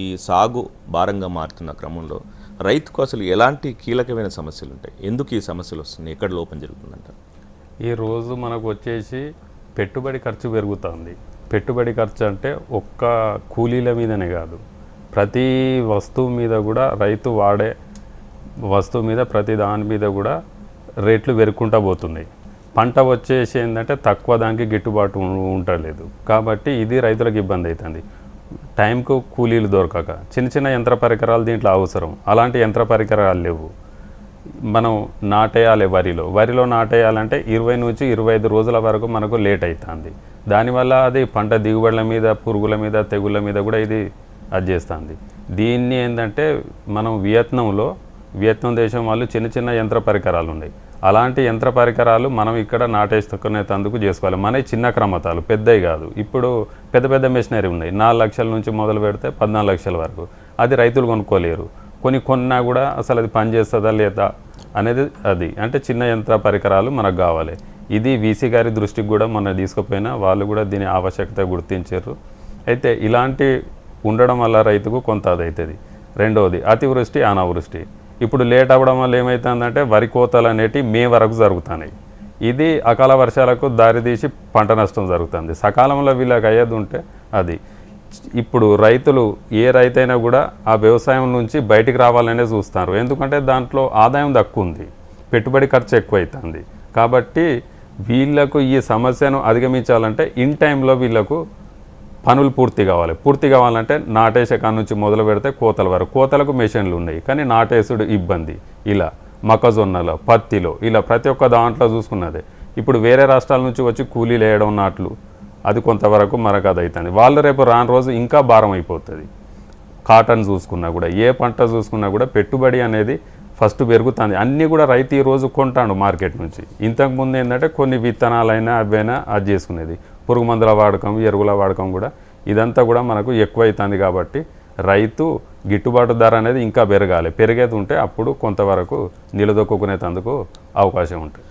ఈ సాగు భారంగా మారుతున్న క్రమంలో రైతుకు అసలు ఎలాంటి కీలకమైన సమస్యలు ఉంటాయి? ఎందుకు ఈ సమస్యలు వస్తున్నాయి? ఎక్కడ లోపం జరుగుతుందంట? ఈరోజు మనకు వచ్చేసి పెట్టుబడి ఖర్చు పెరుగుతుంది. పెట్టుబడి ఖర్చు అంటే ఒక్క కూలీల మీదనే కాదు. ప్రతి వస్తువు మీద కూడా రైతు వాడే వస్తువు మీద ప్రతి దాని మీద కూడా రేట్లు పెరుగుకుంటా పోతున్నాయి. పంట వచ్చేసి ఏంటంటే తక్కువ దానికి గిట్టుబాటు ఉండలేదు కాబట్టి ఇది రైతులకు ఇబ్బంది అవుతుంది. టైంకు కూలీలు దొరకక. చిన్న చిన్న యంత్ర పరికరాలు దీంట్లో అవసరం. అలాంటి యంత్ర పరికరాలు లేవు. మనం నాటేయాలి వరిలో. వరిలో నాటేయాలంటే ఇరవై నుంచి ఇరవై ఐదు రోజుల వరకు మనకు లేట్ అవుతుంది దానివల్ల అది పంట దిగుబడుల మీద పురుగుల మీద తెగుళ్ళ మీద కూడా ఇది అది చేస్తుంది. దీన్ని ఏంటంటే మనం వియత్నంలో వియత్నం దేశం వాళ్ళు చిన్న చిన్న యంత్ర పరికరాలు ఉన్నాయి. అలాంటి యంత్ర పరికరాలు మనం ఇక్కడ నాటేసుకునేందుకు చేసుకోవాలి. మన చిన్న క్రమతాలు పెద్దవి కాదు. ఇప్పుడు పెద్ద పెద్ద మెషినరీ ఉన్నాయి. నాలుగు లక్షల నుంచి మొదలు పెడితే పద్నాలుగు లక్షల వరకు. అది రైతులు కొనుక్కోలేరు. కొన్ని కొన్నా కూడా అసలు అది పనిచేస్తుందా లేదా అనేది అది. అంటే చిన్న యంత్ర పరికరాలు మనకు కావాలి. ఇది వీసీ గారి దృష్టికి కూడా మొన్న తీసుకుపోయినా వాళ్ళు కూడా దీని ఆవశ్యకత గుర్తించారు. అయితే ఇలాంటి ఉండడం వల్ల రైతుకు కొంత అది అవుతుంది రెండవది అతివృష్టి అనావృష్టి. ఇప్పుడు లేట్ అవ్వడం వల్ల ఏమవుతుందంటే వరి కోతలు అనేటివి మే వరకు జరుగుతున్నాయి. ఇది అకాల వర్షాలకు దారితీసి పంట నష్టం జరుగుతుంది. సకాలంలో వీళ్ళకి అయ్యేది ఉంటే అది. ఇప్పుడు రైతులు ఏ రైతైనా కూడా ఆ వ్యవసాయం నుంచి బయటికి రావాలనే చూస్తారు. ఎందుకంటే దాంట్లో ఆదాయం తక్కువ ఉంది. పెట్టుబడి ఖర్చు ఎక్కువ అవుతుంది కాబట్టి వీళ్ళకు ఈ సమస్యను అధిగమించాలంటే ఇన్ టైంలో వీళ్ళకు పనులు పూర్తి కావాలి. పూర్తి కావాలంటే నాటేసే కాడ నుంచి మొదలు పెడితే కోతల వరకు. కోతలకు మెషిన్లు ఉన్నాయి. కానీ నాటేసుడు ఇబ్బంది. ఇలా మొక్కజొన్నలో పత్తిలో ఇలా ప్రతి ఒక్క దాంట్లో చూసుకున్నదే. ఇప్పుడు వేరే రాష్ట్రాల నుంచి వచ్చి కూలీలు వేయడం నాట్లు. అది కొంతవరకు మనకు అది అవుతుంది వాళ్ళు రేపు రాని రోజు ఇంకా భారం అయిపోతుంది. కాటన్ చూసుకున్నా కూడా ఏ పంట చూసుకున్నా కూడా పెట్టుబడి అనేది ఫస్ట్ పెరుగుతుంది. అన్నీ కూడా రైతు ఈ రోజు కొంటాడు మార్కెట్ నుంచి. ఇంతకు ముందు ఏంటంటే కొన్ని విత్తనాలైనా అవైనా అది చేసుకునేది. పురుగు మందుల వాడకం ఎరువుల వాడకం కూడా. ఇదంతా కూడా మనకు ఎక్కువ అవుతుంది కాబట్టి రైతు గిట్టుబాటు ధర అనేది ఇంకా పెరగాలి. పెరిగేది ఉంటే అప్పుడు కొంతవరకు నిలదొక్కునేందుకు అవకాశం ఉంటుంది.